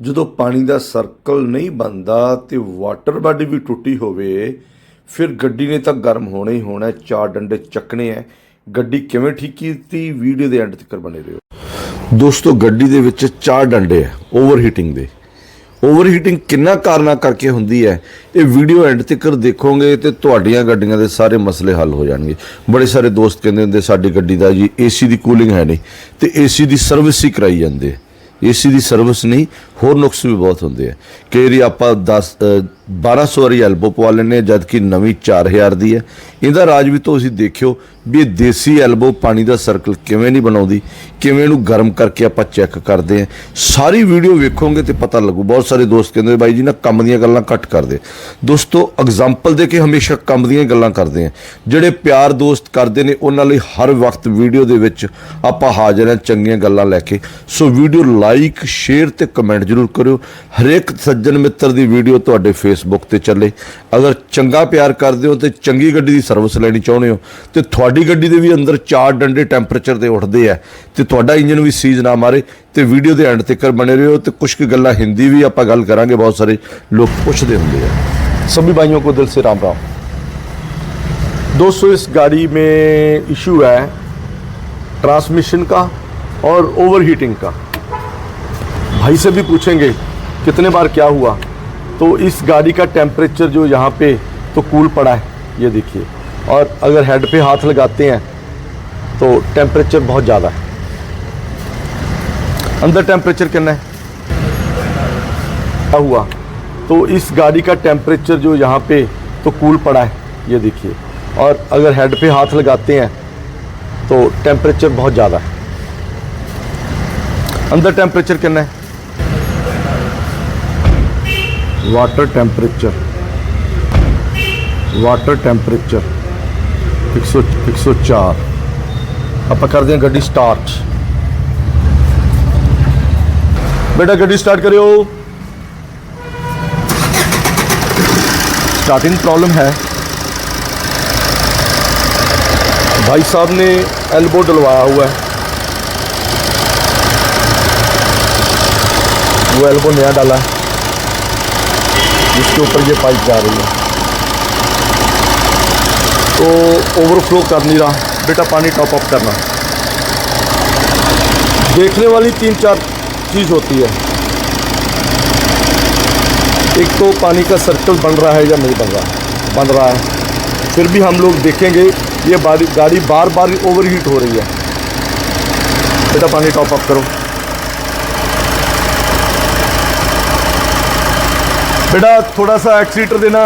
ਜਦੋਂ ਪਾਣੀ ਦਾ ਸਰਕਲ ਨਹੀਂ ਬਣਦਾ ਤੇ ਵਾਟਰ ਬਾਡੀ ਵੀ ਟੁੱਟੀ ਹੋਵੇ, ਫਿਰ ਗੱਡੀ ਨੇ ਤਾਂ ਗਰਮ ਹੋਣਾ ਹੀ ਹੋਣਾ, ਚਾਰ ਡੰਡੇ ਚੱਕਣੇ ਆ ਗੱਡੀ ਕਿਵੇਂ ਠੀਕ ਕੀਤੀ? ਵੀਡੀਓ ਦੇ ਐਂਡ ਤੱਕ ਬਣੇ ਰਹੋ। ਦੋਸਤੋ, ਗੱਡੀ ਦੇ ਵਿੱਚ ਚਾਰ ਡੰਡੇ ਆ ਓਵਰਹੀਟਿੰਗ ਦੇ। ਓਵਰਹੀਟਿੰਗ ਕਿੰਨਾ ਕਾਰਨਾਂ ਕਰਕੇ ਹੁੰਦੀ ਹੈ ਇਹ ਵੀਡੀਓ ਐਂਡ ਤੱਕ ਦੇਖੋਗੇ ਤੇ ਤੁਹਾਡੀਆਂ ਗੱਡੀਆਂ ਦੇ ਸਾਰੇ ਮਸਲੇ ਹੱਲ ਹੋ ਜਾਣਗੇ। ਬੜੇ ਸਾਰੇ ਦੋਸਤ ਕਹਿੰਦੇ ਹੁੰਦੇ, ਸਾਡੀ ਗੱਡੀ ਦਾ ਜੀ ਏਸੀ ਦੀ ਕੂਲਿੰਗ ਹੈ ਨਹੀਂ। ਤੇ ਏਸੀ ਦੀ ਸਰਵਿਸ ਹੀ ਕਰਾਈ ਜਾਂਦੇ ਏਸੀ ਦੀ ਸਰਵਿਸ ਨਹੀਂ ਹੋਰ ਨੁਕਸ ਵੀ ਬਹੁਤ ਹੁੰਦੇ ਆ। ਕਈ ਵਾਰੀ ਆਪਾਂ 10 ਅ, 1200 ਵਾਰੀ ਐਲਬੋ ਪਵਾ ਲੈਂਦੇ ਹਾਂ ਜਦ ਕਿ ਨਵੀਂ 4000 ਦੀ ਹੈ। ਇਹਦਾ ਰਾਜ ਵੀ ਤੁਸੀਂ ਦੇਖਿਓ ਵੀ ਇਹ ਦੇਸੀ ਐਲਬੋ ਪਾਣੀ ਦਾ ਸਰਕਲ ਕਿਵੇਂ ਨਹੀਂ ਬਣਾਉਂਦੀ ਕਿਵੇਂ ਇਹਨੂੰ ਗਰਮ ਕਰਕੇ ਆਪਾਂ ਚੈੱਕ ਕਰਦੇ ਆ ਸਾਰੀ ਵੀਡੀਓ ਵੇਖੋਗੇ ਤੇ ਪਤਾ ਲੱਗੂ। ਬਹੁਤ ਸਾਰੇ ਦੋਸਤ ਕਹਿੰਦੇ ਬਾਈ ਜੀ ਨਾ ਕੰਮ ਦੀਆਂ ਗੱਲਾਂ ਘੱਟ ਕਰਦੇ ਦੋਸਤੋ ਐਗਜ਼ਾਮਪਲ ਦੇ ਕੇ ਹਮੇਸ਼ਾ ਕੰਮ ਦੀਆਂ ਗੱਲਾਂ ਕਰਦੇ ਆ। ਜਿਹੜੇ ਪਿਆਰ ਦੋਸਤ ਕਰਦੇ ਨੇ ਉਹਨਾਂ ਲਈ ਹਰ ਵਕਤ ਵੀਡੀਓ ਦੇ ਵਿੱਚ ਆਪਾਂ ਹਾਜ਼ਰ ਹਾਂ ਚੰਗੀਆਂ ਗੱਲਾਂ ਲੈ ਕੇ। ਸੋ ਵੀਡੀਓ ਲਾਈਕ ਸ਼ੇਅਰ ਤੇ ਕਮੈਂਟ ਜਰੂਰ ਕਰਿਓ ਹਰੇਕ ਸੱਜਣ ਮਿੱਤਰ ਦੀ ਵੀਡੀਓ ਤੁਹਾਡੇ ਫੇਸਬੁੱਕ ਤੇ ਚੱਲੇ ਅਗਰ ਚੰਗਾ ਪਿਆਰ ਕਰਦੇ ਹੋ ਤੇ ਚੰਗੀ ਗੱਡੀ ਦੀ ਸਰਵਿਸ ਲੈਣੀ ਚਾਹੁੰਦੇ ਹੋ ਤੇ ਤੁਹਾਡੀ ਗੱਡੀ ਦੇ ਵੀ ਅੰਦਰ ਚਾਰ ਡੰਡੇ ਟੈਂਪਰੇਚਰ ਦੇ ਉੱਠਦੇ ਆ ਤੇ ਤੁਹਾਡਾ ਇੰਜਨ ਵੀ ਸੀਜ਼ ਨਾ ਮਾਰੇ ਤੇ ਵੀਡੀਓ ਦੇ ਐਂਡ ਤੱਕ ਬਣੇ ਰਹੋ ਤੇ ਕੁਝ ਕੁ ਗੱਲਾਂ ਹਿੰਦੀ ਵੀ ਆਪਾਂ ਗੱਲ ਕਰਾਂਗੇ ਬਹੁਤ ਸਾਰੇ ਲੋਕ ਪੁੱਛਦੇ ਹੁੰਦੇ ਆ सभी भाइयों को दिल से राम राम दोस्तों इस गाड़ी में इशू है ट्रांसमिशन का और ओवरहीटिंग का भाई से भी पूछेंगे कितने बार क्या हुआ। तो इस गाड़ी का टेम्परेचर जो यहाँ पे तो कूल पड़ा है, ये देखिए। और अगर हेड पे हाथ लगाते हैं तो टेम्परेचर बहुत ज़्यादा है। अंदर टेम्परेचर कितना है? क्या हुआ? तो इस गाड़ी का टेम्परेचर जो यहाँ पे तो कूल पड़ा है, ये देखिए। और अगर हेड पे हाथ लगाते हैं तो टेम्परेचर बहुत ज़्यादा है। अंदर टेम्परेचर कितना है? वाटर टेम्परेचर वाटर टेम्परेचर 100 104 ਆਪਾਂ ਕਰਦੇ ਹਾਂ ਗੱਡੀ ਸਟਾਰਟ ਬੇਟਾ ਗੱਡੀ ਸਟਾਰਟ ਕਰਿਓ स्टार्टिंग प्रॉब्लम है भाई साहब ने एल्बो डलवाया हुआ है वो एल्बो नया डाला है जिसके ऊपर ये पाइप जा रही है। तो ओवरफ्लो कर नहीं रहा। बेटा पानी टॉप अप करना। देखने वाली तीन चार चीज़ होती है। एक तो पानी का सर्कल बन रहा है या नहीं बन रहा? बन रहा है। फिर भी हम लोग देखेंगे, ये गाड़ी बार बार ओवरहीट हो रही है। बेटा पानी टॉप अप करो। बेटा थोड़ा सा एक्सीटर देना।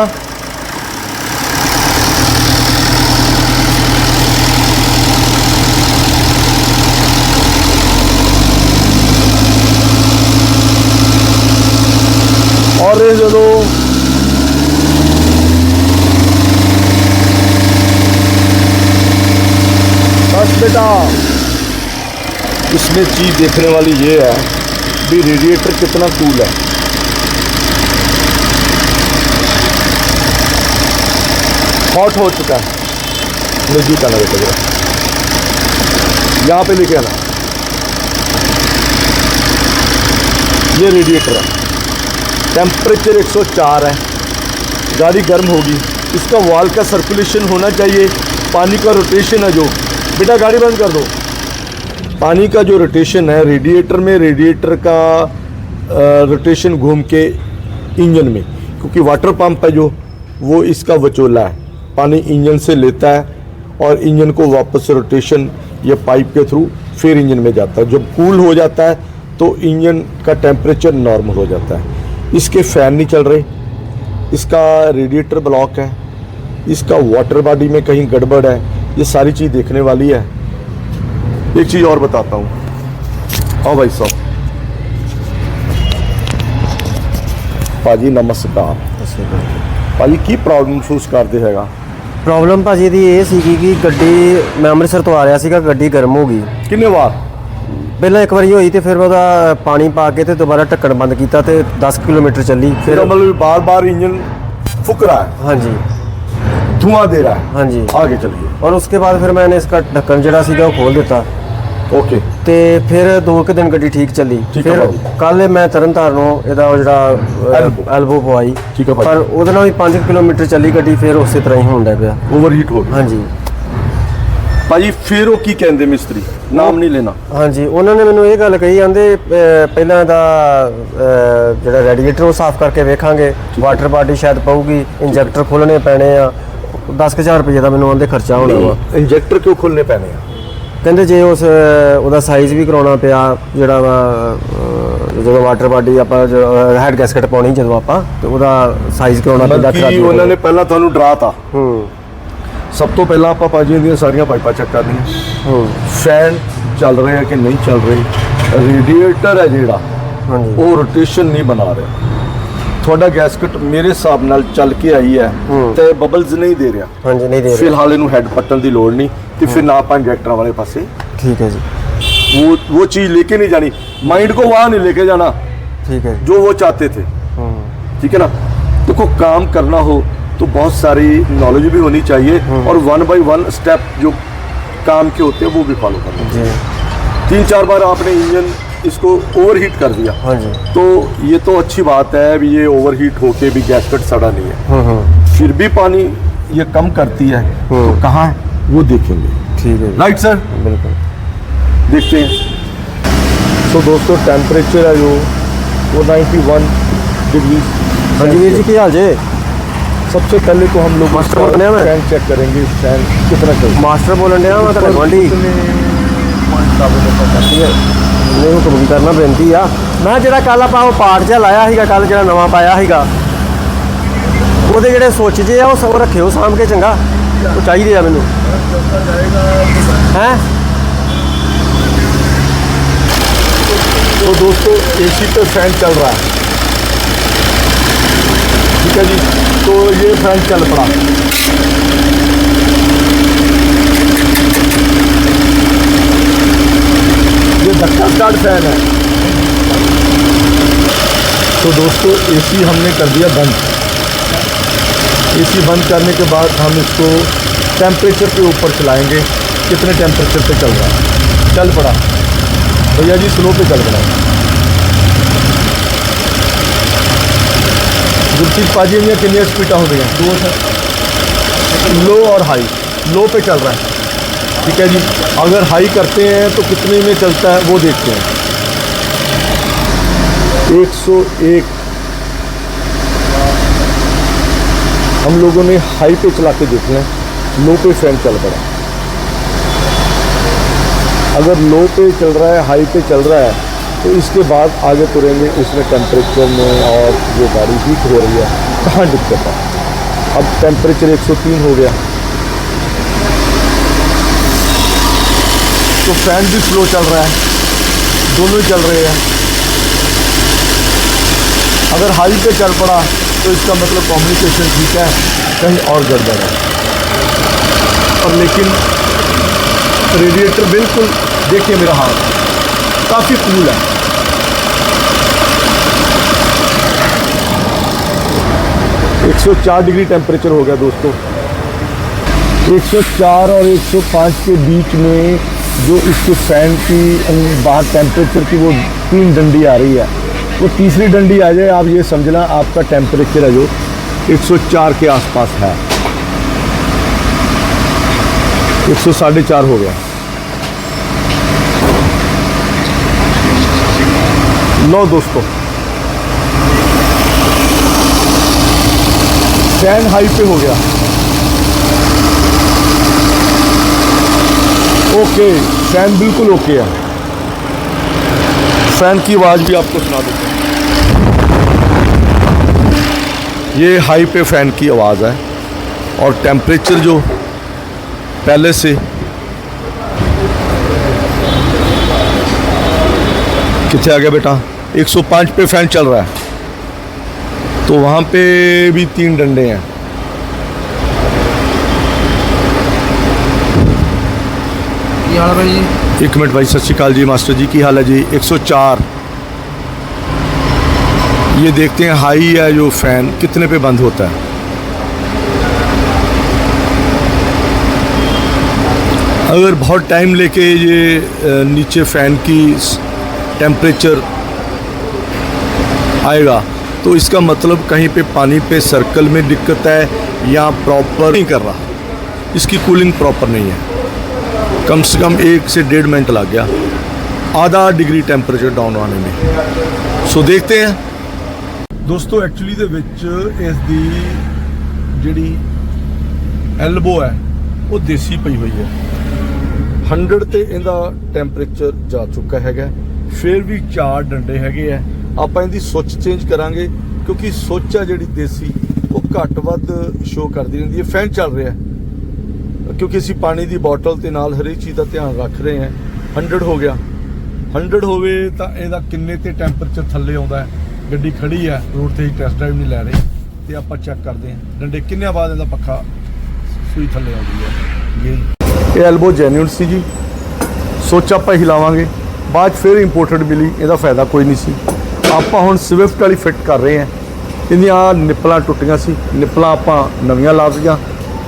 और दो। बस बेटा, इसमें चीज़ देखने वाली ये है, भी रेडिएटर कितना कूल है। हॉट हो चुका है। नज़दीक आना बेटा जरा यहाँ पे लेके आना। ये रेडिएटर है। टेम्परेचर 104 है। गाड़ी गर्म होगी। इसका वाल का सर्कुलेशन होना चाहिए। पानी का रोटेशन है जो। बेटा, गाड़ी बंद कर दो। पानी का जो रोटेशन है रेडिएटर में रेडिएटर का रोटेशन घूम के इंजन में। क्योंकि वाटर पंप है जो, वो इसका वचोला है। पानी इंजन से लेता है और इंजन को वापस रोटेशन या पाइप के थ्रू फिर इंजन में जाता है जब कूल हो जाता है तो इंजन का टेम्परेचर नॉर्मल हो जाता है इसके फैन नहीं चल रहे इसका रेडिएटर ब्लॉक है इसका वाटर बॉडी में कहीं गड़बड़ है ये सारी चीज़ देखने वाली है एक चीज़ और बताता हूँ हाँ भाई साहब ਭਾਜੀ ਨਮਸਕਾਰ ਭਾਜੀ ਕੀ ਪ੍ਰੋਬਲਮ ਮਹਿਸੂਸ ਕਰਦੇ ਹੈਗਾ ਪ੍ਰੋਬਲਮ ਭਾਜੀ ਦੀ ਇਹ ਸੀਗੀ ਕਿ ਗੱਡੀ ਮੈਂ ਅੰਮ੍ਰਿਤਸਰ ਤੋਂ ਆ ਰਿਹਾ ਸੀਗਾ ਗੱਡੀ ਗਰਮ ਹੋ ਗਈ ਕਿੰਨੇ ਵਾਰ ਪਹਿਲਾਂ ਇੱਕ ਵਾਰੀ ਹੋਈ ਤੇ ਫਿਰ ਉਹਦਾ ਪਾਣੀ ਪਾ ਕੇ ਤੇ ਦੁਬਾਰਾ ਢੱਕਣ ਬੰਦ ਕੀਤਾ ਤੇ 10 ਕਿਲੋਮੀਟਰ ਚੱਲੀ ਫਿਰ ਫਿਰ ਮਤਲਬ ਬਾਰ ਬਾਰ ਇੰਜਨ फुक रहा है ਹਾਂਜੀ धुआं दे रहा है ਹਾਂਜੀ आगे चलिए और उसके बाद फिर मैंने इसका ढक्कन जड़ा सीगा वो खोल देता ਓਕੇ ਤੇ ਫਿਰ ਦੋ ਕੁ ਦਿਨ ਗੱਡੀ ਠੀਕ ਚੱਲੀ। ਠੀਕ ਫਿਰ ਭਾਜੀ। ਕੱਲ ਮੈਂ ਤਰਨਤਾਰਨੋਂ ਇਹਦਾ ਉਹ ਜਿਹੜਾ Elbow। ਐਲਬੋ ਪਵਾਈ। ਠੀਕ ਭਾਜੀ। ਪਰ ਉਹਦੇ ਨਾਲ ਵੀ 5 ਕਿਲੋਮੀਟਰ ਚੱਲੀ ਗੱਡੀ ਫਿਰ ਉਸੇ ਤਰ੍ਹਾਂ ਹੀ ਹੁੰਦਾ ਪਿਆ। ਓਵਰਹੀਟ ਹੋ ਗਿਆ। ਹਾਂਜੀ। ਭਾਜੀ ਫਿਰ ਉਹ ਕੀ ਕਹਿੰਦੇ ਮਿਸਤਰੀ? ਨਾਮ ਨਹੀਂ ਲੈਣਾ। ਹਾਂਜੀ ਉਹਨਾਂ ਨੇ ਮੈਨੂੰ ਇਹ ਗੱਲ ਕਹੀ ਜਾਂਦੇ ਪਹਿਲਾਂ ਦਾ ਜਿਹੜਾ ਰੈਡੀਏਟਰ ਉਹ ਸਾਫ਼ ਕਰਕੇ ਵੇਖਾਂਗੇ। ਵਾਟਰ ਬਾਡੀ ਸ਼ਾਇਦ ਪਊਗੀ ਇੰਜੈਕਟਰ ਖੋਲਣੇ ਪੈਣੇ ਆ। 10000 ਰੁਪਏ ਦਾ ਮੈਨੂੰ ਉਹਦੇ ਖਰਚਾ ਹੋਣਾ ਵਾ। ਇੰਜੈਕਟਰ ਕਿਉਂ ਖੋਲਨੇ ਪੈਣੇ ਆ? ਕਹਿੰਦੇ ਜੇ ਉਸ ਉਹਦਾ ਸਾਈਜ਼ ਵੀ ਕਰਾਉਣਾ ਪਿਆ ਜਿਹੜਾ ਜਦੋਂ ਵਾਟਰ ਬਾਡੀ ਆਪਾਂ ਹੈਡ ਗੈਸਕਟ ਪਾਉਣੀ ਜਦੋਂ ਆਪਾਂ ਤੇ ਉਹਦਾ ਸਾਈਜ਼ ਕਰਾਉਣਾ ਪੈਂਦਾ ਖਰਾਬੀ ਉਹਨਾਂ ਨੇ ਪਹਿਲਾਂ ਤੁਹਾਨੂੰ ਡਰਾਤਾ ਹੂੰ। ਸਭ ਤੋਂ ਪਹਿਲਾਂ ਆਪਾਂ ਭਾਜੀ ਦੀਆਂ ਸਾਰੀਆਂ ਪਾਈਪਾਂ ਚੈੱਕ ਕਰਨੀਆਂ ਹੂੰ। ਫੈਨ ਚੱਲ ਰਿਹਾ ਕਿ ਨਹੀਂ ਚੱਲ ਰਹੀ? ਰੇਡੀਏਟਰ ਹੈ ਜਿਹੜਾ ਹਾਂਜੀ। ਉਹ ਰੋਟੇਸ਼ਨ ਨਹੀਂ ਬਣਾ ਰਿਹਾ। ਤੁਹਾਡਾ ਗੈਸਕਟ ਮੇਰੇ ਹਿਸਾਬ ਨਾਲ ਚੱਲ ਕੇ ਆਈ ਹੈ ਹੂੰ। ਤੇ ਬਬਲਸ ਨਹੀਂ ਦੇ ਰਿਹਾ। ਹਾਂਜੀ ਨਹੀਂ ਦੇ ਰਹੇ। ਫਿਲਹਾਲ ਇਹਨੂੰ ਹੈਡ ਪੱਟਣ ਦੀ ਲੋੜ ਨਹੀਂ। ਤੇ ਫਿਰ ਨਾ ਆਪਾਂ ਇੰਜੈਕਟਰਾਂ ਵਾਲੇ ਪਾਸੇ ਠੀਕ ਹੈ ਜੀ वो वो चीज लेके नहीं जानी माइंड को वहां नहीं लेके जाना ਠੀਕ ਹੈ जो वो चाहते थे ਹੂੰ ठीक है ना देखो काम करना हो तो बहुत सारी नॉलेज भी होनी चाहिए और वन बाय वन स्टेप जो काम के होते हैं वो भी फॉलो करना ਜੀ तीन चार बार आपने इंजन इसको ओवरहीट कर दिया ਹਾਂਜੀ तो ये तो अच्छी बात है अभी ये ओवरहीट होके भी गैसकट सड़ा नहीं है ਹੂੰ हम्म, फिर भी पानी ये कम करती है तो हम्म। कहाँ है वो देखेंगे ਠੀਕ ਹੈ ਜੀ राइट सर ਬਿਲਕੁਲ देखते हैं तो दोस्तों टेम्परेचर है जो वो 91 डिग्री ਹਾਂਜੀ ਵੀਰ ਜੀ ਕੀ ਹਾਲ ਜੇ सबसे पहले तो हम लोग मास्टर उसका बोलने में? फैन चेक करेंगे फैन कितना चल ਮਾਸਟਰ ਬੋਲਣ ਡਿਆ ਮੈਂ ਤੁਹਾਡਾ ਗਵਾਂਢੀ ਨਹੀਂ ਹੁਕਮ ਕੀ ਕਰਨਾ ਬੇਨਤੀ ਆ ਮੈਂ ਜਿਹੜਾ ਕੱਲ ਆਪਾਂ ਉਹ ਪਾਠ ਜਿਹਾ ਲਾਇਆ ਸੀਗਾ ਕੱਲ ਜਿਹੜਾ ਨਵਾਂ ਪਾਇਆ ਸੀਗਾ ਉਹਦੇ ਜਿਹੜੇ ਸੁੱਚ ਜੇ ਆ ਉਹ ਸਭ ਰੱਖਿਓ ਸਾਂਭ ਕੇ ਚੰਗਾ ਉਹ ਚਾਹੀਦੇ ਆ ਮੈਨੂੰ ਹੈ तो दोस्तों एसी पे फैन चल रहा है ठीक है जी तो ये फैन चल पड़ा ये धक्का स्टार्ट फैन है तो दोस्तों एसी हमने कर दिया बंद एसी बंद करने के बाद हम इसको टेम्परेचर के ऊपर चलाएँगे। कितने टेम्परेचर पे चल रहा है? चल पड़ा। भैया जी स्लो पे चल पड़ा। गुरप्रीत पाजी में कितनी स्पीडा हो गई दो सर। लो और हाई लो पे चल रहा है। ठीक है जी। अगर हाई करते हैं तो कितने में चलता है वो देखते हैं। 101 हम लोगों ने हाई पे चला के देख लें लो पे फ़ैन चल पड़ा। अगर लो पे चल रहा है, हाई पे चल रहा है तो इसके बाद आगे तुरेंगे उसमें टेम्परेचर में और जो गाड़ी हीट हो रही है, कहाँ दिक्कत है? अब टेम्परेचर 103 हो गया। तो फ़ैन भी स्लो चल रहा है, दोनों ही चल रहे हैं। अगर हाई पे चल पड़ा तो इसका मतलब कम्युनिकेशन ठीक है, कहीं और गड़बड़ है। और लेकिन रेडिएटर बिल्कुल, देखिए मेरा हाथ, काफ़ी कूल है। एक सौ चार डिग्री टेम्परेचर हो गया दोस्तों। 104 और 105 के बीच में जो इसके फ़ैन की, बाहर टेम्परेचर की वो तीन डंडी आ रही है। वो तीसरी डंडी आ जाए, आप ये समझना आपका टेम्परेचर है जो 104 के आसपास है। एक सौ साढ़े चार हो गया। लो दोस्तों। फ़ैन हाई पे हो गया। ओके फ़ैन बिल्कुल ओके है। फ़ैन की आवाज़ भी आपको सुना देते हैं। ये हाई पे फ़ैन की आवाज़ है और टेम्परेचर जो पहले से कितने आ गया बेटा 105 पे फ़ैन चल रहा है। तो वहाँ पे भी तीन डंडे हैं। ਕੀ ਹਾਲ ਹੈ ਬਾਈ ਜੀ एक मिनट भाई सत श्रीकाल जी मास्टर जी की हाल है जी 104 ये देखते हैं हाई है जो फैन कितने पे बंद होता है अगर बहुत टाइम लेके ये अ, नीचे फैन की टेम्परेचर आएगा तो इसका मतलब कहीं पे पानी पे सर्कल में दिक्कत है या प्रॉपर नहीं कर रहा इसकी कूलिंग प्रॉपर नहीं है कम से कम एक से डेढ़ मिनट लग गया आधा डिग्री टेम्परेचर डाउन आने में सो देखते हैं ਦੋਸਤੋ ਐਕਚੁਅਲੀ ਦੇ ਵਿੱਚ ਇਸ ਦੀ ਜਿਹੜੀ ਐਲਬੋ ਹੈ ਉਹ ਦੇਸੀ ਪਈ ਹੋਈ ਹੈ 100 ਤੇ ਇਹਦਾ ਟੈਂਪਰੇਚਰ ਜਾ ਚੁੱਕਾ ਹੈਗਾ ਫਿਰ ਵੀ ਚਾਰ ਡੰਡੇ ਹੈਗੇ ਆ ਆਪਾਂ ਇਹਦੀ ਸੁੱਚ ਚੇਂਜ ਕਰਾਂਗੇ ਕਿਉਂਕਿ ਸੁੱਚ ਆ ਜਿਹੜੀ ਦੇਸੀ ਉਹ ਘੱਟ ਵੱਧ ਸ਼ੋ ਕਰਦੀ ਰਹਿੰਦੀ ਹੈ ਫੈਨ ਚੱਲ ਰਿਹਾ ਹੈ ਕਿਉਂਕਿ ਅਸੀਂ ਪਾਣੀ ਦੀ ਬੋਟਲ ਤੇ ਨਾਲ ਹਰੇਕ ਚੀਜ਼ ਦਾ ਧਿਆਨ ਰੱਖ ਰਹੇ ਹਾਂ। 100 ਹੋ ਗਿਆ। 100 ਹੋਵੇ ਤਾਂ ਇਹਦਾ ਕਿੰਨੇ ਤੇ ਟੈਂਪਰੇਚਰ ਥੱਲੇ ਆਉਂਦਾ ਹੈ। ਗੱਡੀ ਖੜੀ ਹੈ, ਰੋਡ ਤੇ ਟੈਸਟ ਡਰਾਈਵ ਨਹੀਂ ਲੈ ਰਹੇ। ਤੇ ਆਪਾਂ ਚੈੱਕ ਕਰਦੇ ਹਾਂ। ਡੰਡੇ ਕਿੰਨੇ ਬਾਅਦ ਇਹਦਾ ਪੱਖਾ ਸੂਈ ਥੱਲੇ ਆਉਂਦੀ ਹੈ। ਜੀ। ਇਹ ਐਲਬੋ ਜੈਨੂਇਨ ਸੀ ਜੀ ਸੋਚ ਆਪਾਂ ਹਿਲਾਵਾਂਗੇ ਬਾਅਦ 'ਚ ਫਿਰ ਇੰਪੋਰਟਡ ਮਿਲੀ, ਇਹਦਾ ਫਾਇਦਾ ਕੋਈ ਨਹੀਂ ਸੀ। ਆਪਾਂ ਹੁਣ ਸਵਿਫਟ ਵਾਲੀ ਫਿੱਟ ਕਰ ਰਹੇ ਹਾਂ। ਇਹਦੀਆਂ ਨਿੱਪਲਾਂ ਟੁੱਟੀਆਂ ਸੀ। ਨਿੱਪਲਾਂ ਆਪਾਂ ਨਵੀਆਂ ਲਾ ਦਿੱਤੀਆਂ।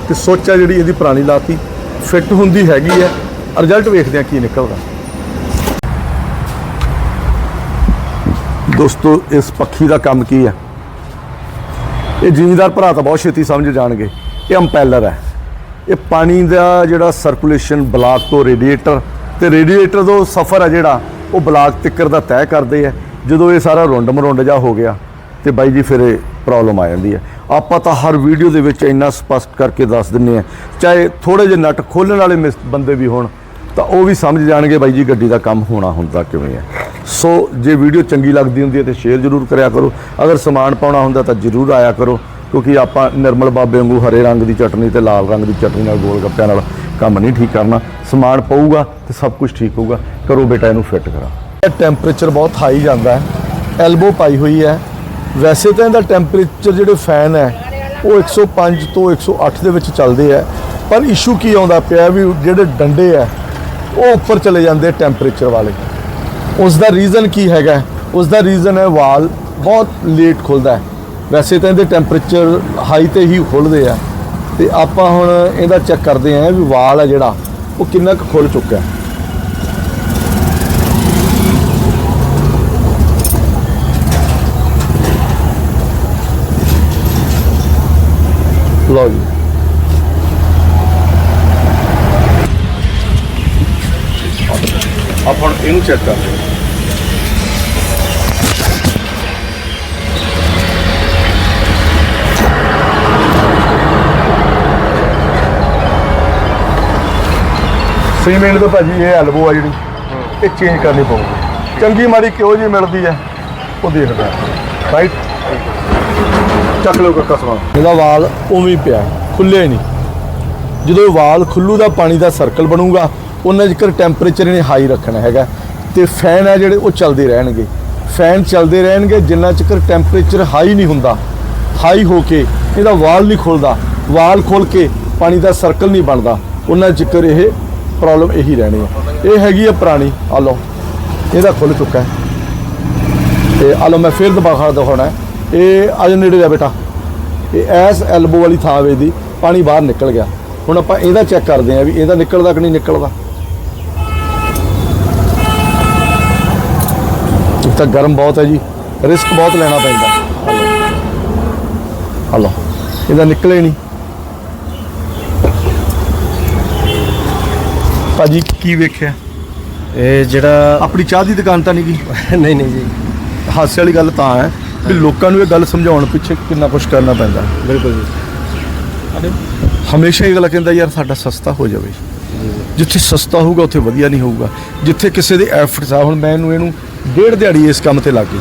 ਤੇ ਸੋਚ ਆ ਜਿਹੜੀ ਇਹਦੀ ਪੁਰਾਣੀ ਲਾਤੀ ਫਿੱਟ ਹੁੰਦੀ ਹੈਗੀ ਹੈ। ਰਿਜ਼ਲਟ ਵੇਖਦੇ ਹਾਂ ਕੀ ਨਿਕਲਦਾ। ਦੋਸਤੋ, ਇਸ ਪੱਖੀ ਦਾ ਕੰਮ ਕੀ ਹੈ? ਇਹ ਜ਼ਿਮੀਂਦਾਰ ਭਰਾ ਤਾਂ ਬਹੁਤ ਛੇਤੀ ਸਮਝ ਜਾਣਗੇ। ਇਹ ਅੰਪੈਲਰ ਹੈ। ਇਹ ਪਾਣੀ ਦਾ ਜਿਹੜਾ ਸਰਕੂਲੇਸ਼ਨ ਬਲਾਕ ਤੋਂ ਰੇਡੀਏਟਰ ਤੇ ਰੇਡੀਏਟਰ ਤੋਂ ਸਫ਼ਰ ਹੈ ਜਿਹੜਾ, ਉਹ ਬਲਾਕ ਤਿੱਕਰ ਦਾ ਤੈਅ ਕਰਦੇ ਆ। ਜਦੋਂ ਇਹ ਸਾਰਾ ਰੁੰਡ ਮਰੁੰਡ ਜਾ ਹੋ ਗਿਆ, ਤੇ ਬਾਈ ਜੀ ਫਿਰ ਪ੍ਰੋਬਲਮ ਆ ਜਾਂਦੀ ਹੈ। ਆਪਾਂ ਤਾਂ ਹਰ ਵੀਡੀਓ ਦੇ ਵਿੱਚ ਇੰਨਾ ਸਪਸ਼ਟ ਕਰਕੇ ਦੱਸ ਦਿੰਨੇ ਆ ਚਾਹੇ ਥੋੜੇ ਜਿਹੇ ਨਟ ਖੋਲਣ ਵਾਲੇ ਮਿਸ- ਬੰਦੇ ਵੀ ਹੋਣ, ਤਾਂ ਉਹ ਵੀ ਸਮਝ ਜਾਣਗੇ ਬਾਈ ਜੀ ਗੱਡੀ ਦਾ ਕੰਮ ਹੋਣਾ ਹੁੰਦਾ ਕਿਵੇਂ ਹੈ। ਸੋ ਜੇ ਵੀਡੀਓ ਚੰਗੀ ਲੱਗਦੀ ਹੁੰਦੀ ਹੈ ਤੇ ਸ਼ੇਅਰ ਜ਼ਰੂਰ ਕਰਿਆ ਕਰੋ। ਅਗਰ ਸਮਾਨ ਪਾਉਣਾ ਹੁੰਦਾ ਤਾਂ ਜ਼ਰੂਰ ਆਇਆ ਕਰੋ, ਕਿਉਂਕਿ ਆਪਾਂ ਨਿਰਮਲ ਬਾਬੇ ਵਾਂਗੂ ਹਰੇ ਰੰਗ ਦੀ ਚਟਨੀ ਤੇ ਲਾਲ ਰੰਗ ਦੀ ਚਟਨੀ ਨਾਲ ਗੋਲ ਗੱਪਿਆਂ ਨਾਲ ਕੰਮ ਨਹੀਂ ਠੀਕ ਕਰਨਾ। ਸਮਾਨ ਪਊਗਾ ਤੇ ਸਭ ਕੁਝ ਠੀਕ ਹੋਊਗਾ। ਕਰੋ ਬੇਟਾ ਇਹਨੂੰ ਫਿੱਟ ਕਰਾ। ਇਹ ਟੈਂਪਰੇਚਰ ਬਹੁਤ ਹਾਈ ਜਾਂਦਾ ਹੈ। ਐਲਬੋ ਪਾਈ ਹੋਈ ਹੈ। ਵੈਸੇ ਤਾਂ ਇਹਦਾ ਟੈਂਪਰੇਚਰ ਜਿਹੜੇ ਫੈਨ ਹੈ, ਉਹ 105 ਤੋਂ 108 ਦੇ ਵਿੱਚ ਚੱਲਦੇ ਆ। ਪਰ ਇਸ਼ੂ ਕੀ ਆਉਂਦਾ ਪਿਆ ਵੀ ਜਿਹੜੇ ਡੰਡੇ ਆ, ਉਹ ਉੱਪਰ ਚਲੇ ਜਾਂਦੇ ਟੈਂਪਰੇਚਰ ਵਾਲੇ। ਉਸ ਦਾ ਰੀਜ਼ਨ ਕੀ ਹੈਗਾ? ਉਸ ਦਾ ਰੀਜ਼ਨ ਹੈ ਵਾਲ ਬਹੁਤ ਲੇਟ ਖੁੱਲਦਾ ਹੈ। ਵੈਸੇ ਤਾਂ ਇਹਦੇ ਟੈਂਪਰੇਚਰ ਹਾਈ ਤੇ ਹੀ ਖੁੱਲਦੇ ਆ। ਤੇ ਆਪਾਂ ਹੁਣ ਇਹਦਾ ਚੈੱਕ ਕਰਦੇ ਆਂ ਵੀ ਵਾਲ ਹੈ ਜਿਹੜਾ, ਉਹ ਕਿੰਨਾ ਕੁ ਖੁੱਲ ਚੁੱਕਾ ਹੈ। ਲਓ ਜੀ ਆਪਾਂ ਇਹਨੂੰ ਚੈੱਕ ਕਰਦੇ ਹਾਂ ਤੋਂ ਭਾਜੀ ਇਹ ਐਲਬੋ ਆ ਜਿਹੜੀ ਇਹ ਚੇਂਜ ਕਰਨੀ ਪਊਗੀ। ਚੰਗੀ ਮਾੜੀ ਕਿਉਂ ਜੀ ਮਿਲਦੀ ਹੈ ਉਹ ਦੇਖਦਾ ਰਾਈਟ ਚੱਕ ਲਓ ਕੱਕਾ ਸਮਾਨ। ਇਹਦਾ ਵਾਲ ਉਵੇਂ ਹੀ ਪਿਆ ਖੁੱਲਿਆ ਹੀ ਨਹੀਂ। ਜਦੋਂ ਇਹ ਵਾਲ ਖੁੱਲੂ ਦਾ ਪਾਣੀ ਦਾ ਸਰਕਲ ਬਣੂਗਾ, ਉਹਨਾਂ ਜਿਕਰ ਟੈਂਪਰੇਚਰ ਇਹਨੇ ਹਾਈ ਰੱਖਣਾ ਹੈਗਾ। ਤੇ ਫੈਨ ਹੈ ਜਿਹੜੇ, ਉਹ ਚੱਲਦੇ ਰਹਿਣਗੇ। ਫੈਨ ਚੱਲਦੇ ਰਹਿਣਗੇ, ਜਿੰਨਾ ਚਿਕਰ ਟੈਂਪਰੇਚਰ ਹਾਈ ਨਹੀਂ ਹੁੰਦਾ। ਹਾਈ ਹੋ ਕੇ ਇਹਦਾ ਵਾਲ ਨਹੀਂ ਖੁੱਲਦਾ। ਵਾਲ ਖੁੱਲ ਕੇ ਪਾਣੀ ਦਾ ਸਰਕਲ ਨਹੀਂ ਬਣਦਾ। ਉਹਨਾਂ ਚਿਕਰ ਇਹ ਪ੍ਰੋਬਲਮ ਇਹੀ ਰਹਿਣੀ ਹੈ ਇਹ ਹੈਗੀ ਆ ਪੁਰਾਣੀ। ਆ ਲਓ, ਇਹਦਾ ਖੁੱਲ ਚੁੱਕਾ ਹੈ। ਤੇ ਆ ਲਓ, ਮੈਂ ਫਿਰ ਦੁਬਾਰਾ ਦਿਖਾਉਣਾ ਹੈ। ਇਹ ਆ ਜਾ ਨੇੜੇ ਜਾ ਬੇਟਾ। ਇਹ ਐਸ ਐਲਬੋ ਵਾਲੀ ਥਾਂ ਵੇ ਦੀ ਪਾਣੀ ਬਾਹਰ ਨਿਕਲ ਗਿਆ। ਹੁਣ ਆਪਾਂ ਇਹਦਾ ਚੈੱਕ ਕਰਦੇ ਆਂ ਵੀ ਇਹਦਾ ਨਿਕਲਦਾ ਕਿ ਨਹੀਂ ਨਿਕਲਦਾ। ਤਾਂ ਗਰਮ ਬਹੁਤ ਹੈ ਜੀ। ਰਿਸਕ ਬਹੁਤ ਲੈਣਾ ਪੈਂਦਾ। ਹਲੋ। ਇਹਦਾ ਨਿਕਲੇ ਨਹੀਂ। ਭਾਜੀ ਕੀ ਵੇਖਿਆ? ਇਹ ਜਿਹੜਾ ਆਪਣੀ ਚਾਹ ਦੀ ਦੁਕਾਨ ਤਾਂ ਨਹੀਂ ਗਈ? ਨਹੀਂ ਨਹੀਂ ਜੀ। ਹਾਸੇ ਵਾਲੀ ਗੱਲ ਤਾਂ ਹੈ। ਵੀ ਲੋਕਾਂ ਨੂੰ ਇਹ ਗੱਲ ਸਮਝਾਉਣ ਪਿੱਛੇ ਕਿੰਨਾ ਕੁਝ ਕਰਨਾ ਪੈਂਦਾ। ਬਿਲਕੁਲ ਜੀ। ਹਮੇਸ਼ਾ ਇਹ ਗੱਲ ਕਹਿੰਦਾ ਯਾਰ ਸਾਡਾ ਸਸਤਾ ਹੋ ਜਾਵੇ। ਜਿੱਥੇ ਸਸਤਾ ਹੋਊਗਾ ਉੱਥੇ ਵਧੀਆ ਨਹੀਂ ਹੋਊਗਾ। ਜਿੱਥੇ ਕਿਸੇ ਦੇ ਐਫਰਟਸ ਆ ਹੁਣ ਮੈਂ ਇਹਨੂੰ ਇਹਨੂੰ ਡੇਢ ਦਿਹਾੜੀ ਇਸ ਕੰਮ ਤੇ ਲੱਗ ਗਈ।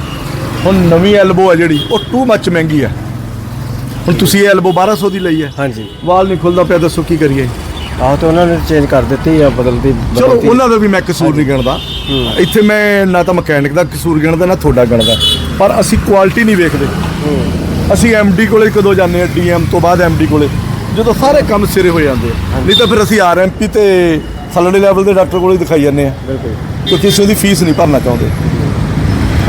ਹੁਣ ਨਵੀਂ ਐਲਬੋ ਆ ਜਿਹੜੀ ਉਹ ਟੂ ਮੱਚ ਮਹਿੰਗੀ ਆ। ਹੁਣ ਤੁਸੀਂ ਇਹ ਐਲਬੋ 1200 ਦੀ ਲਈ ਹੈ। ਹਾਂਜੀ। ਵਾਲ ਨਹੀਂ ਖੁੱਲਦਾ ਪਿਆ ਦੱਸੋ ਕੀ ਕਰੀਏ? ਆਹ ਤਾਂ ਉਹਨਾਂ ਨੇ ਚੇਂਜ ਕਰ ਦਿੱਤੀ ਆ ਬਦਲਦੀ ਚਲੋ। ਉਹਨਾਂ ਦਾ ਵੀ ਮੈਂ ਕਸੂਰ ਨਹੀਂ ਗਿਣਦਾ। ਇੱਥੇ ਮੈਂ ਨਾ ਤਾਂ ਮਕੈਨਿਕ ਦਾ ਕਸੂਰ ਗਿਣਦਾ ਨਾ ਤੁਹਾਡਾ ਗਿਣਦਾ। ਪਰ ਅਸੀਂ ਕੁਆਲਿਟੀ ਨਹੀਂ ਵੇਖਦੇ। ਅਸੀਂ ਐਮਡੀ ਕੋਲੇ ਕਦੋਂ ਜਾਂਦੇ ਆ ਡੀਐਮ ਤੋਂ ਬਾਅਦ ਐਮਡੀ ਕੋਲੇ। ਜਦੋਂ ਸਾਰੇ ਕੰਮ ਸਿਰੇ ਹੋ ਜਾਂਦੇ ਆ। ਨਹੀਂ ਤਾਂ ਫਿਰ ਅਸੀਂ ਆਰਐਮਪੀ ਤੇ ਥੱਲੜੇ ਲੈਵਲ ਦੇ ਡਾਕਟਰ ਕੋਲੇ ਦਿਖਾਈ ਜਾਂਦੇ ਆ ਬਿਲਕੁਲ। ਕਿਉਂਕਿ ਕਿਸੇ ਦੀ ਫੀਸ ਨਹੀਂ ਭਰਨਾ ਚਾਹੁੰਦੇ।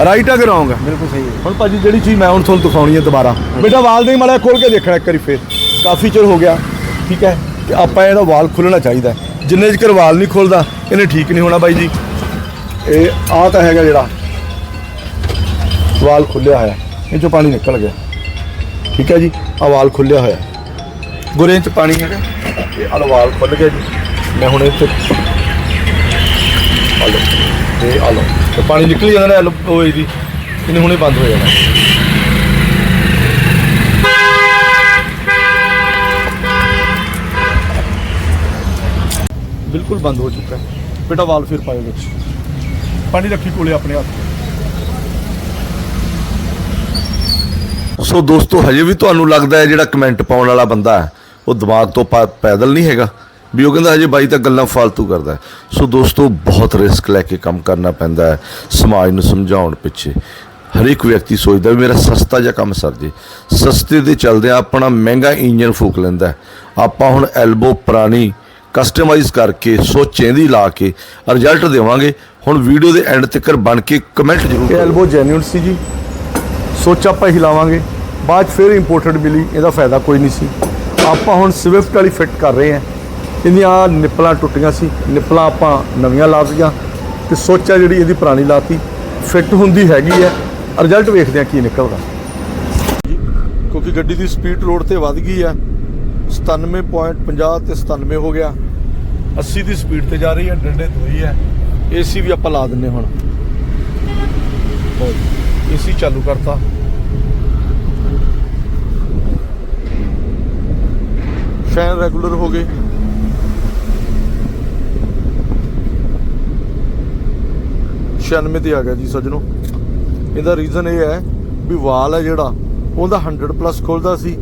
ਰਾਈਟ ਅਗਰ ਆਉਂਗਾ ਬਿਲਕੁਲ ਸਹੀ ਹੈ। ਹੁਣ ਭਾਜੀ ਜਿਹੜੀ ਚੀਜ਼ ਮੈਂ ਹੁਣ ਤੁਹਾਨੂੰ ਦਿਖਾਉਣੀ ਹੈ ਦੁਬਾਰਾ। ਬੇਟਾ ਵਾਲ ਦੇ ਮਾੜਾ ਖੋਲ ਕੇ ਦੇਖਣਾ ਇੱਕ ਵਾਰੀ ਫੇਰ। ਕਾਫੀ ਚਿਰ ਹੋ ਗਿਆ। ਠੀਕ ਹੈ? ਕਿ ਆਪਾਂ ਇਹਦਾ ਵਾਲ ਖੁੱਲਣਾ ਚਾਹੀਦਾ। ਜਿੰਨੇ ਚਿਰ ਵਾਲ ਨਹੀਂ ਖੁੱਲਦਾ ਇਹਨੇ ਠੀਕ ਨਹੀਂ ਹੋਣਾ ਬਾਈ ਜੀ। ਇਹ ਆ ਤਾਂ ਹੈਗਾ ਜਿਹੜਾ। ਵਾਲ ਖੁੱਲਿਆ ਹੋਇਆ ਇਹ ਚੋਂ ਪਾਣੀ ਨਿਕਲ ਗਿਆ। ਠੀਕ ਹੈ ਜੀ ਆ ਵਾਲ ਖੁੱਲਿਆ ਹੋਇਆ ਗੁਰੇ ਚ ਪਾਣੀ ਹੈਗਾ। ਇਹ ਆਹ ਵਾਲ ਖੁੱਲ ਗਿਆ ਜੀ। ਮੈਂ ਹੁਣ ਇੱਥੇ ਆ ਲਓ ਤੇ ਆ ਲਓ। ਤੇ ਪਾਣੀ ਨਿਕਲ ਜਾਂਦਾ ਨਾ ਉਹ ਇਹਦੀ ਇਹਨੇ ਹੁਣੇ ਬੰਦ ਹੋ ਜਾਣਾ ਬਿਲਕੁਲ ਬੰਦ ਹੋ ਚੁੱਕਾ ਹੈ। ਬੇਟਾ ਵਾਲ ਫਿਰ ਪਾਇਓ ਵਿੱਚ। ਪਾਣੀ ਰੱਖੀ ਕੋਲੇ ਆਪਣੇ ਹੱਥ। ਸੋ ਦੋਸਤੋ ਹਜੇ ਵੀ ਤੁਹਾਨੂੰ ਲੱਗਦਾ ਹੈ ਜਿਹੜਾ ਕਮੈਂਟ ਪਾਉਣ ਵਾਲਾ ਬੰਦਾ ਉਹ ਦਿਮਾਗ ਤੋਂ ਪੈਦਲ ਨਹੀਂ ਹੈਗਾ ਵੀ ਉਹ ਕਹਿੰਦਾ ਹਜੇ ਬਾਈ ਤਾਂ ਗੱਲਾਂ ਫालतू ਕਰਦਾ। ਸੋ ਦੋਸਤੋ ਬਹੁਤ ਰਿਸਕ ਲੈ ਕੇ ਕੰਮ ਕਰਨਾ ਪੈਂਦਾ ਹੈ ਸਮਾਜ ਨੂੰ ਸਮਝਾਉਣ ਪਿੱਛੇ। ਹਰੇਕ ਵਿਅਕਤੀ ਸੋਚਦਾ ਵੀ ਮੇਰਾ ਸਸਤਾ ਜਿਹਾ ਕੰਮ ਸਰ ਜੇ। ਸਸਤੇ ਦੇ ਚੱਲਦੇ ਆਪਣਾ ਮਹਿੰਗਾ ਇੰਜਨ ਫੂਕ ਲੈਂਦਾ। ਆਪਾਂ ਹੁਣ ਐਲਬੋ ਪੁਰਾਣੀ ਕਸਟਮਾਈਜ਼ ਕਰਕੇ ਸੋਚੇਂ ਦੀ ਲਾ ਕੇ ਰਿਜ਼ਲਟ ਦੇਵਾਂਗੇ। ਹੁਣ ਵੀਡੀਓ ਦੇ ਐਂਡ ਤੱਕ ਬਣ ਕੇ ਕਮੈਂਟ ਜ਼ਰੂਰ ਕਰੋ। ਐਲਬੋ ਜੈਨੂਇਨ ਸੀ ਜੀ। ਸੋਚ ਆਪਾਂ ਹੀ ਲਾਵਾਂਗੇ। ਬਾਅਦ 'ਚ ਫਿਰ ਇੰਪੋਰਟਡ ਮਿਲੀ, ਇਹਦਾ ਫਾਇਦਾ ਕੋਈ ਨਹੀਂ ਸੀ। ਆਪਾਂ ਹੁਣ ਸਵਿਫਟ ਵਾਲੀ ਫਿੱਟ ਕਰ ਰਹੇ ਹਾਂ। ਇਹਦੀਆਂ ਨਿੱਪਲਾਂ ਟੁੱਟੀਆਂ ਸੀ। ਨਿੱਪਲਾਂ ਆਪਾਂ ਨਵੀਆਂ ਲਾਤੀਆਂ ਦਿੱਤੀਆਂ ਤੇ ਸੋਚਾ ਜਿਹੜੀ ਇਹਦੀ ਪੁਰਾਣੀ ਲਾਤੀ ਫਿੱਟ ਹੁੰਦੀ ਹੈਗੀ ਹੈ। ਰਿਜ਼ਲਟ ਵੇਖਦੇ ਹਾਂ ਕੀ ਨਿਕਲਦਾ। ਕਿਉਂਕਿ ਗੱਡੀ ਦੀ ਸਪੀਡ ਰੋਡ ਤੇ ਵੱਧ ਗਈ ਹੈ। 97.50 ਤੇ 97 ਹੋ ਗਿਆ। 80 ਦੀ ਸਪੀਡ ਤੇ ਜਾ ਰਹੀ ਹੈ ਡੰਡੇ ਦੋਈ ਹੈ। ਏਸੀ ਵੀ ਆਪਾਂ ਲਾ ਦਿੰਨੇ ਹੁਣ। ਏਸੀ ਚਾਲੂ ਕਰਤਾ। ਫੈਨ ਰੈਗੂਲਰ ਹੋ ਗਏ। ਛਿਆਨਵੇਂ ਤੇ ਆ ਗਿਆ ਜੀ ਸੱਜਣੋ। ਇਹਦਾ ਰੀਜ਼ਨ ਇਹ ਹੈ ਵੀ ਵਾਲ ਹੈ ਜਿਹੜਾ, ਉਹਦਾ 100 ਪਲੱਸ ਖੁੱਲਦਾ ਸੀ।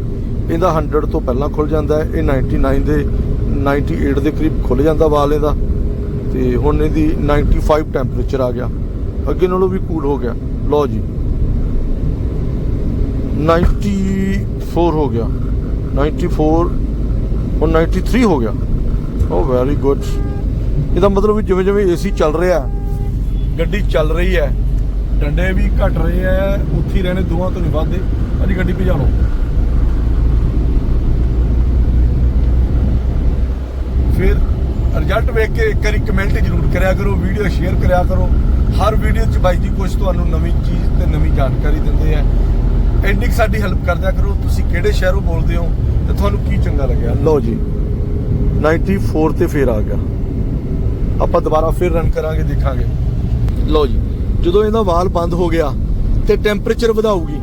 ਇਹਦਾ 100 ਤੋਂ ਪਹਿਲਾਂ ਖੁੱਲ ਜਾਂਦਾ ਹੈ। ਇਹ 99 ਦੇ 98 ਦੇ ਕਰੀਬ ਖੁੱਲ ਜਾਂਦਾ ਵਾਲ ਇਹਦਾ। ਤੇ ਹੁਣ ਇਹਦੀ 95 ਟੈਂਪਰੇਚਰ ਆ ਗਿਆ। ਅੱਗੇ ਨਾਲੋਂ ਵੀ ਕੂਲ ਹੋ ਗਿਆ। ਲਓ ਜੀ। 94 ਹੋ ਗਿਆ। 94 ਹੁਣ 93 ਹੋ ਗਿਆ। ਓ ਵੈਰੀ ਗੁੱਡ ਇਹਦਾ ਮਤਲਬ ਵੀ ਜਿਵੇਂ ਜਿਵੇਂ ਏਸੀ ਚੱਲ ਰਿਹਾ, ਗੱਡੀ ਚੱਲ ਰਹੀ ਹੈ, ਡੰਡੇ ਵੀ ਘਟ ਰਹੇ ਐ ਉੱਥੇ ਰਹਿਣੇ ਦੋਵਾਂ ਤੋਂ ਨਹੀਂ ਵੱਧਦੇ। ਅੱਜ ਗੱਡੀ ਭਜਾ ਲਓ ਫਿਰ ਰਿਜ਼ਲਟ ਵੇਖ ਕੇ ਇੱਕ ਵਾਰੀ ਕਮੈਂਟ ਜ਼ਰੂਰ ਕਰਿਆ ਕਰੋ ਵੀਡੀਓ ਸ਼ੇਅਰ ਕਰਿਆ ਕਰੋ। ਹਰ ਵੀਡੀਓ 'ਚ ਬਾਈ ਜੀ ਕੁਝ ਤੁਹਾਨੂੰ ਨਵੀਂ ਚੀਜ਼ ਤੇ ਨਵੀਂ ਜਾਣਕਾਰੀ ਦਿੰਦੇ ਆ। ਐਂਡਿੰਗ ਸਾਡੀ ਹੈਲਪ ਕਰਦਿਆ ਕਰੋ। ਤੁਸੀਂ ਕਿਹੜੇ ਸ਼ਹਿਰੋਂ ਬੋਲਦੇ ਹੋ? ਤੇ ਤੁਹਾਨੂੰ ਕੀ ਚੰਗਾ ਲੱਗਿਆ? ਲਓ ਜੀ 94 ਤੇ ਫੇਰ ਆ ਗਿਆ। ਆਪਾਂ ਦੁਬਾਰਾ ਫਿਰ ਰਨ ਕਰਾਂਗੇ, ਦੇਖਾਂਗੇ। ਲਓ ਜੀ, ਜਦੋਂ ਇਹਦਾ ਵਾਲ ਬੰਦ ਹੋ ਗਿਆ ਤੇ ਟੈਂਪਰੇਚਰ ਵਧਾਊਗੀ।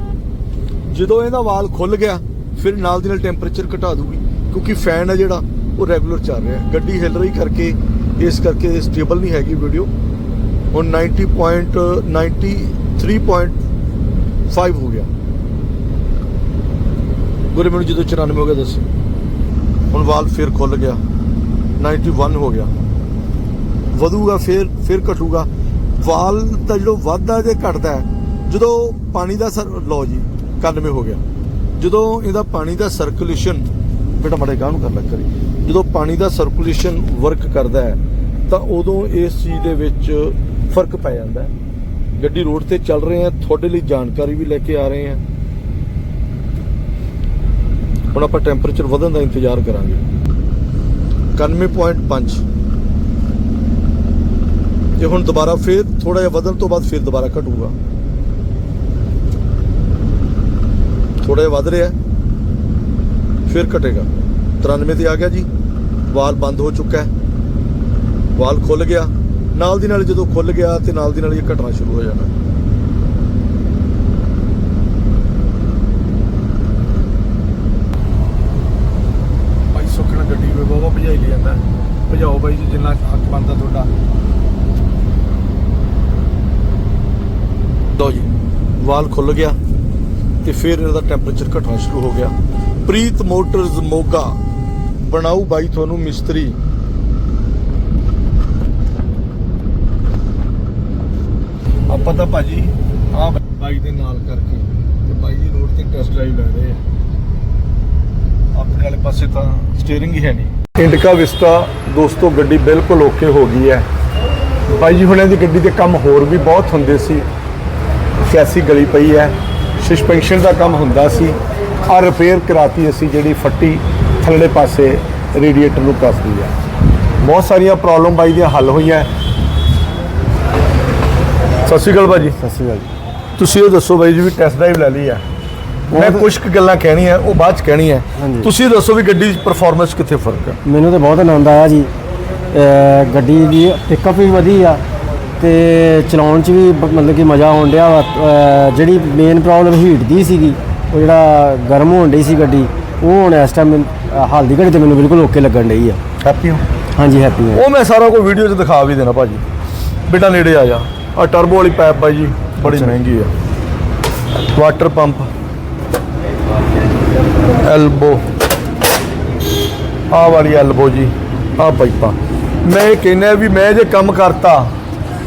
ਜਦੋਂ ਇਹਦਾ ਵਾਲ ਖੁੱਲ ਗਿਆ, ਫਿਰ ਨਾਲ ਦੀ ਨਾਲ ਟੈਂਪਰੇਚਰ ਘਟਾ ਦੂਗੀ ਕਿਉਂਕਿ ਫੈਨ ਹੈ ਜਿਹੜਾ, ਉਹ ਰੈਗੂਲਰ ਚੱਲ ਰਿਹਾ ਗੱਡੀ ਹਿਲ ਰਹੀ ਕਰਕੇ, ਇਸ ਕਰਕੇ ਸਟੇਬਲ ਨਹੀਂ ਹੈਗੀ ਵੀਡੀਓ ਹੁਣ 90.93.5 ਹੋ ਗਿਆ। ਗੁਰੇ ਮੈਨੂੰ ਜਦੋਂ 94 ਹੋ ਗਿਆ ਦੱਸੋ। ਹੁਣ ਵਾਲ ਫਿਰ ਖੁੱਲ ਗਿਆ। 91 ਹੋ ਗਿਆ। ਵਧੂਗਾ ਫਿਰ ਫਿਰ ਘਟੂਗਾ। ਵਾਲ ਤਾਂ ਜਦੋਂ ਵੱਧਦਾ ਤੇ ਘਟਦਾ, ਜਦੋਂ ਪਾਣੀ ਦਾ ਸਰ, ਲਓ ਜੀ 91 ਹੋ ਗਿਆ। ਜਦੋਂ ਇਹਦਾ ਪਾਣੀ ਦਾ ਸਰਕੂਲੇਸ਼ਨ ਬੇਟਾ ਮੜੇ ਗਾਹ ਨੂੰ ਕਰ ਲੱਗ ਕਰੀ। ਜਦੋਂ ਪਾਣੀ ਦਾ ਸਰਕੂਲੇਸ਼ਨ ਵਰਕ ਕਰਦਾ ਹੈ, ਤਾਂ ਉਦੋਂ ਇਸ ਚੀਜ਼ ਦੇ ਵਿੱਚ ਫ਼ਰਕ ਪੈ ਜਾਂਦਾ ਹੈ। ਗੱਡੀ ਰੋਡ ਤੇ ਚੱਲ ਰਹੇ ਆ ਤੁਹਾਡੇ ਲਈ ਜਾਣਕਾਰੀ ਵੀ ਲੈ ਕੇ ਆ ਰਹੇ ਆ ਹੁਣ ਆਪਾਂ ਟੈਂਪਰੇਚਰ ਵਧਣ ਦਾ ਇੰਤਜ਼ਾਰ ਕਰਾਂਗੇ। 91.5 ਤੇ ਹੁਣ ਦੁਬਾਰਾ ਫੇਰ ਥੋੜਾ ਜਿਹਾ ਵਧਣ ਤੋਂ ਬਾਅਦ ਫੇਰ ਦੁਬਾਰਾ ਘਟੂਗਾ। ਥੋੜਾ ਜਿਹਾ ਵੱਧ ਰਿਹਾ ਫਿਰ ਘਟੇਗਾ। 93 ਤੇ ਆ ਗਿਆ ਜੀ। ਵਾਲ ਬੰਦ ਹੋ ਚੁੱਕਾ ਹੈ। ਵਾਲ ਖੁੱਲ ਗਿਆ। ਨਾਲ ਦੀ ਨਾਲ ਜਦੋਂ ਖੁੱਲ ਗਿਆ ਤੇ ਨਾਲ ਦੀ ਨਾਲ ਇਹ ਘਟਣਾ ਸ਼ੁਰੂ ਹੋ ਜਾਣਾ ਭਾਈ ਸੁਖਣਾ ਗੱਡੀ ਵੇ ਬਾਬਾ ਭਜਾਈ ਲਈ ਜਾਂਦਾ ਭਜਾਓ ਬਾਈ ਜੀ ਜਿੰਨਾ ਹੱਕ ਬਣਦਾ ਤੁਹਾਡਾ ਲਓ ਜੀ ਵਾਲ ਖੁੱਲ ਗਿਆ ਤੇ ਫਿਰ ਇਹਦਾ ਟੈਂਪਰੇਚਰ ਘਟਣਾ ਸ਼ੁਰੂ ਹੋ ਗਿਆ। ਪ੍ਰੀਤ ਮੋਟਰਸ ਮੋਗਾ ਬਣਾਉ ਬਾਈ ਤੁਹਾਨੂੰ ਮਿਸਤਰੀ। ਆਪਾਂ ਤਾਂ ਭਾਜੀ ਆ ਬਾਈ ਦੇ ਨਾਲ ਕਰਕੇ ਤੇ ਬਾਈ ਜੀ ਰੋਡ ਤੇ ਟੈਸਟ ਡਰਾਈਵ ਲੈ ਰਹੇ ਆ। ਆਪਣੇ ਵਾਲੇ ਪਾਸੇ ਤਾਂ ਸਟੀਅਰਿੰਗ ਹੀ ਹੈ ਨਹੀਂ। ਇੰਡਿਕਾ ਵਿਸਟਾ, ਦੋਸਤੋ, ਗੱਡੀ ਬਿਲਕੁਲ ਓਕੇ ਹੋ ਗਈ ਹੈ। ਬਾਈ ਜੀ, ਹੁਣਾਂ ਦੀ ਗੱਡੀ ਦੇ ਕੰਮ ਹੋਰ ਵੀ ਬਹੁਤ ਹੁੰਦੇ ਸੀ। ਸਿਆਸੀ ਗਲੀ ਪਈ ਹੈ। ਸਸਪੈਂਸ਼ਨ ਦਾ ਕੰਮ ਹੁੰਦਾ ਸੀ। ਆ ਰਿਪੇਅਰ ਕਰਾਤੀ ਅਸੀਂ ਜਿਹੜੀ ਫੱਟੀ ਥੱਲੜੇ ਪਾਸੇ ਰੇਡੀਏਟਰ ਨੂੰ ਕੱਸਦੀ ਹੈ। ਬਹੁਤ ਸਾਰੀਆਂ ਪ੍ਰੋਬਲਮ ਬਾਈ ਦੀਆਂ ਹੱਲ ਹੋਈਆਂ। ਸਤਿ ਸ਼੍ਰੀ ਅਕਾਲ ਭਾਜੀ। ਸਤਿ ਸ਼੍ਰੀ ਅਕਾਲ ਜੀ। ਤੁਸੀਂ ਉਹ ਦੱਸੋ ਬਾਈ ਜੀ ਵੀ ਟੈਸਟ ਡਰਾਈਵ ਲੈ ਲਈ ਆ ਮੈਂ ਕੁਝ ਕੁ ਗੱਲਾਂ ਕਹਿਣੀਆਂ ਉਹ ਬਾਅਦ ਚ ਕਹਿਣੀਆਂ। ਹਾਂਜੀ। ਤੁਸੀਂ ਦੱਸੋ ਵੀ ਗੱਡੀ ਦੀ ਪਰਫਾਰਮੈਂਸ ਕਿੱਥੇ ਫ਼ਰਕ ਹੈ? ਮੈਨੂੰ ਤਾਂ ਬਹੁਤ ਆਨੰਦ ਆਇਆ ਜੀ। ਗੱਡੀ ਦੀ ਪਿਕਅਪ ਵੀ ਵਧੀ ਆ। ਤੇ ਚਲਾਉਣ 'ਚ ਵੀ ਬ- ਮਤਲਬ ਕਿ ਮਜ਼ਾ ਆਉਣ ਡਿਆ ਵਾ। ਜਿਹੜੀ ਮੇਨ ਪ੍ਰੋਬਲਮ ਹੀਟ ਦੀ ਸੀਗੀ ਉਹ ਜਿਹੜਾ ਗਰਮ ਹੋਣ ਡਈ ਸੀ ਗੱਡੀ ਉਹ ਹੁਣ ਇਸ ਟਾਈਮ ਹਾਲ ਦੀ ਘੜੀ ਤੇ ਮੈਨੂੰ ਬਿਲਕੁਲ ਓਕੇ ਲੱਗਣ ਡਈ ਆ। ਹੈਪੀ ਹੋ? ਹਾਂਜੀ ਹੈਪੀ ਹਾਂ ਉਹ ਮੈਂ ਸਾਰਾ ਕੋਈ ਵੀਡੀਓ 'ਚ ਦਿਖਾ ਵੀ ਦੇਣਾ ਭਾਜੀ। ਬੇਟਾ ਨੇੜੇ ਆ ਜਾ। ਆ ਟਰਬੋ ਵਾਲੀ ਪਾਈਪ ਬਾਈ ਜੀ ਬੜੀ ਮਹਿੰਗੀ ਆ। ਵਾਟਰ ਪੰਪ ਐਲਬੋ ਆ ਵਾਲੀ ਐਲਬੋ ਜੀ ਆ। ਪਾਈਪਾਂ ਮੈਂ ਇਹ ਕਹਿੰਦਾ ਵੀ ਮੈਂ ਜੇ ਕੰਮ ਕਰਤਾ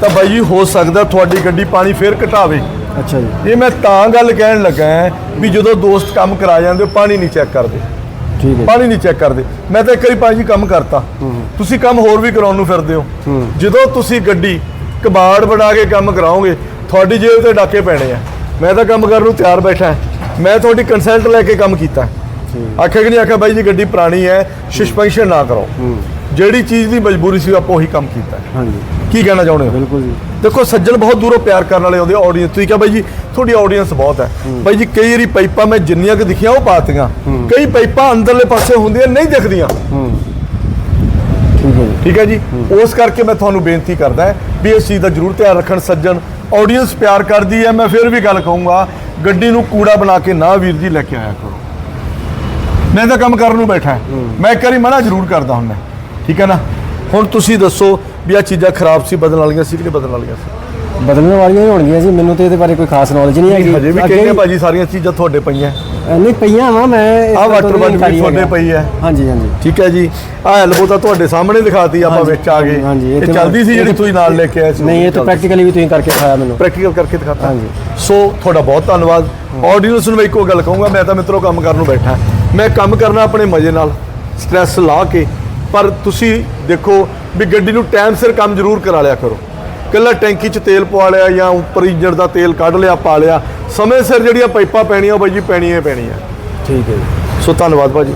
ਤਾਂ ਬਾਈ ਜੀ ਹੋ ਸਕਦਾ ਤੁਹਾਡੀ ਗੱਡੀ ਪਾਣੀ ਫੇਰ ਘਟਾਵੇ। ਅੱਛਾ ਜੀ। ਇਹ ਮੈਂ ਤਾਂ ਗੱਲ ਕਹਿਣ ਲੱਗਾ ਵੀ ਜਦੋਂ ਦੋਸਤ ਕੰਮ ਕਰਾ ਜਾਂਦੇ ਉਹ ਪਾਣੀ ਨਹੀਂ ਚੈੱਕ ਕਰਦੇ। ਠੀਕ ਹੈ ਪਾਣੀ ਨਹੀਂ ਚੈੱਕ ਕਰਦੇ। ਮੈਂ ਤਾਂ ਇੱਕ ਵਾਰੀ ਭਾਜੀ ਕੰਮ ਕਰਤਾ। ਤੁਸੀਂ ਕੰਮ ਹੋਰ ਵੀ ਕਰਾਉਣ ਨੂੰ ਫਿਰਦੇ ਹੋ। ਜਦੋਂ ਤੁਸੀਂ ਗੱਡੀ ਕਬਾੜ ਬਣਾ ਕੇ ਕੰਮ ਕਰਾਓਗੇ ਤੁਹਾਡੀ ਜੇਬ ਤੇ ਡਾਕੇ ਪੈਣੇ ਆ। ਮੈਂ ਤਾਂ ਕੰਮ ਕਰਨ ਨੂੰ ਤਿਆਰ ਬੈਠਾ ਹਾਂ। ਮੈਂ ਤੁਹਾਡੀ ਕੰਸਲਟ ਲੈ ਕੇ ਕੰਮ ਕੀਤਾ। ਆਖਿਆ ਕਿ ਨਹੀਂ ਆਖਿਆ ਬਾਈ ਜੀ ਗੱਡੀ ਪੁਰਾਣੀ ਹੈ ਸਸਪੈਂਸ਼ਨ ਨਾ ਕਰੋ ਜਿਹੜੀ ਚੀਜ਼ ਦੀ ਮਜਬੂਰੀ ਸੀ ਆਪਾਂ ਉਹੀ ਕੰਮ ਕੀਤਾ। ਹਾਂਜੀ। ਕੀ ਕਹਿਣਾ ਚਾਹੁੰਦੇ ਹੋ? ਬਿਲਕੁਲ ਜੀ। ਦੇਖੋ ਸੱਜਣ ਬਹੁਤ ਦੂਰੋਂ ਪਿਆਰ ਕਰਨ ਵਾਲੇ ਆਉਂਦੇ ਆਡੀਅנס ਤੁਸੀਂ ਕਿਹਾ ਬਾਈ ਜੀ ਤੁਹਾਡੀ ਆਡੀਅנס ਬਹੁਤ ਹੈ। ਬਾਈ ਜੀ ਕਈ ਵਾਰੀ ਪਾਈਪਾਂ ਮੈਂ ਜਿੰਨੀਆਂ ਕਿ ਦਿਖੀਆਂ ਉਹ ਪਾਤੀਆਂ। ਕਈ ਪਾਈਪਾਂ ਅੰਦਰਲੇ ਪਾਸੇ ਹੁੰਦੀਆਂ ਨਹੀਂ ਦਿਖਦੀਆਂ। ਠੀਕ ਹੈ ਜੀ। ਉਸ ਕਰਕੇ ਮੈਂ ਤੁਹਾਨੂੰ ਬੇਨਤੀ ਕਰਦਾ ਵੀ ਇਸ ਚੀਜ਼ ਦਾ ਜ਼ਰੂਰ ਧਿਆਨ ਰੱਖਣ। ਸੱਜਣ ਆਡੀਅנס ਪਿਆਰ ਕਰਦੀ ਹੈ ਮੈਂ ਫਿਰ ਵੀ ਗੱਲ ਕਹੂੰਗਾ ਗੱਡੀ ਨੂੰ ਕੂੜਾ ਬਣਾ ਕੇ ਨਾ ਵੀਰ ਜੀ ਲੈ ਕੇ ਆਇਆ ਕਰੋ। ਮੈਂ ਤਾਂ ਕੰਮ ਕਰਨ ਨੂੰ ਬੈਠਾ ਮੈਂ ਇੱਕ ਵਾਰੀ ਮਨਾ ਜ਼ਰੂਰ ਕਰਦਾ ਹੁੰਦਾ ਠੀਕ ਹੈ ਨਾ? ਹੁਣ ਤੁਸੀਂ ਦੱਸੋ ਵੀ ਆ ਚੀਜ਼ਾਂ ਖਰਾਬ ਸੀ ਬਦਲਣ ਵਾਲੀਆਂ ਸੀ ਕਿ ਨਹੀਂ ਬਦਲਣ ਵਾਲੀਆਂ ਸੀ? ਬਦਲਣ ਵਾਲੀਆਂ ਹੀ ਹੋਣਗੀਆਂ ਜੀ ਮੈਨੂੰ ਤੇ ਇਹਦੇ ਬਾਰੇ ਕੋਈ ਖਾਸ ਨੌਲੇਜ ਨਹੀਂ ਹੈਗੀ। ਹਜੇ ਵੀ ਕਹਿੰਦੇ ਭਾਜੀ ਸਾਰੀਆਂ ਚੀਜ਼ਾਂ ਤੁਹਾਡੇ ਪਈਆਂ? ਨਹੀਂ ਪਈਆਂ ਵਾ ਮੈਂ ਤੋਂ ਵਾਟਰ ਬੋਟਲ ਵੀ ਤੁਹਾਡੇ। ਪਈ ਹੈ। ਹਾਂਜੀ ਹਾਂਜੀ। ਠੀਕ ਹੈ ਜੀ। ਆਹ ਐਲਬੋ ਤਾਂ ਤੁਹਾਡੇ ਸਾਹਮਣੇ ਦਿਖਾਤੀ ਆਪਾਂ ਵਿੱਚ ਆ ਗਏ। ਹਾਂਜੀ, ਇਹ ਚੱਲਦੀ ਸੀ ਜਿਹੜੀ ਤੁਸੀਂ ਨਾਲ ਲੈ ਕੇ ਆਏ ਸੀ ਨਹੀਂ ਇਹ ਤਾਂ ਪ੍ਰੈਕਟੀਕਲੀ ਵੀ ਤੁਸੀਂ ਕਰਕੇ ਖਾਇਆ ਮੈਨੂੰ। ਪ੍ਰੈਕਟੀਕਲ ਕਰਕੇ ਦਿਖਾਤਾ। ਹਾਂਜੀ। ਸੋ ਤੁਹਾਡਾ ਬਹੁਤ ਧੰਨਵਾਦ। ਆਡੀਅנס ਨੂੰ ਮੈਂ ਇੱਕੋ ਗੱਲ ਕਹੂੰਗਾ ਮੈਂ ਤਾਂ ਮਿੱਤਰੋ ਕੰਮ ਕਰਨ ਨੂੰ ਬੈਠਾ। ਮੈਂ ਕੰਮ ਕਰਨਾ ਆਪਣੇ ਮਜ਼ੇ ਨਾਲ। ਸਟ੍ਰੈਸ ਲਾ ਕੇ ਪਰ ਤੁਸੀਂ ਦੇਖੋ ਵੀ ਗੱਡੀ ਨੂੰ ਟਾਈਮ ਸਿਰ ਕੰਮ ਜ਼ਰੂਰ ਕਰਾ ਲਿਆ ਕਰੋ। ਕੱਲਾ ਟੈਂਕੀ 'ਚ ਤੇਲ ਪਵਾ ਲਿਆ ਜਾਂ ਉੱਪਰ ਇੰਜਣ ਦਾ ਤੇਲ ਕੱਢ ਲਿਆ ਪਾ ਲਿਆ। ਸਮੇਂ ਸਿਰ ਜਿਹੜੀਆਂ ਪਾਈਪਾਂ ਪੈਣੀਆਂ ਉਹ ਬਾਈ ਜੀ ਪੈਣੀਆਂ ਹੀ ਪੈਣੀਆਂ। ਠੀਕ ਹੈ ਜੀ। ਸੋ ਧੰਨਵਾਦ ਭਾਜੀ।